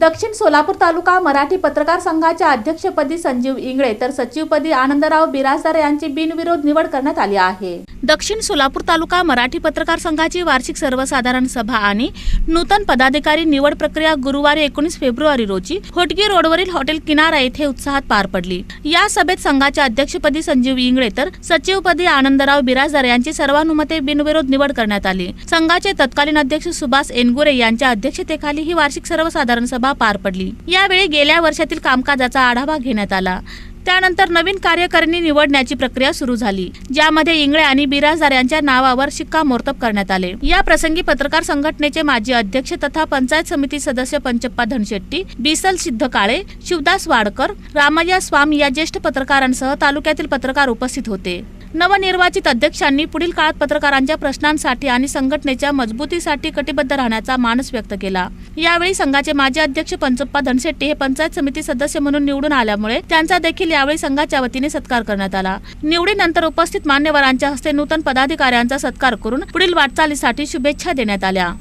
दक्षिण सोलापूर तालुका मराठी पत्रकार संघाच्या अध्यक्षपदी संजीव इंगळे तर सचिवपदी आनंदराव बिराजदार यांची बिनविरोध निवड करण्यात आली आहे. दक्षिण सोलापूर तालुका मराठी पत्रकार संघाची वार्षिक सर्वसाधारण सभा आणि नूतन पदाधिकारी निवड प्रक्रिया गुरुवारी एकोणीस फेब्रुवारी रोजी होटगी रोडवरील हॉटेल किनारा येथे उत्साहात पार पडली. या सभेत संघाच्या अध्यक्षपदी संजीव इंगळे तर सचिवपदी आनंदराव बिराजदार यांची सर्वानुमते बिनविरोध निवड करण्यात आली. संघाचे तत्कालीन अध्यक्ष सुभाष एनगुरे यांच्या अध्यक्षतेखाली ही वार्षिक सर्वसाधारण सभा पार पडली. यावेळी गेल्या वर्षातील कामकाजाचा आढावा घेण्यात आला. त्यानंतर नवीन कार्यकारिणी निवडण्याची प्रक्रिया सुरू झाली ज्यामध्ये इंगळे आणि बिराजदार यांच्या नावावर शिक्कामोर्तब करण्यात आले. या प्रसंगी पत्रकार संघटनेचे माजी अध्यक्ष तथा पंचायत समिती सदस्य पंचप्पा धनशेट्टी बिसल सिद्ध काळे शिवदास वाडकर रामय्या स्वामी या ज्येष्ठ पत्रकारांसह तालुक्यातील पत्रकार उपस्थित होते. नवनिर्वाचित अध्यक्षांनी पुढील काळात पत्रकारांच्या प्रश्नांसाठी आणि संघटनेच्या मजबूतीसाठी कटिबद्ध राहण्याचा मानस व्यक्त केला. यावेळी संघाचे माजी अध्यक्ष पंचप्पा धनशेट्टी हे पंचायत समिती सदस्य म्हणून निवडून आल्यामुळे त्यांचा देखील यावेळी संघाच्या वतीने सत्कार करण्यात आला. निवडीनंतर उपस्थित मान्यवरांच्या हस्ते नूतन पदाधिकाऱ्यांचा सत्कार करून पुढील वाटचालीसाठी शुभेच्छा देण्यात आल्या.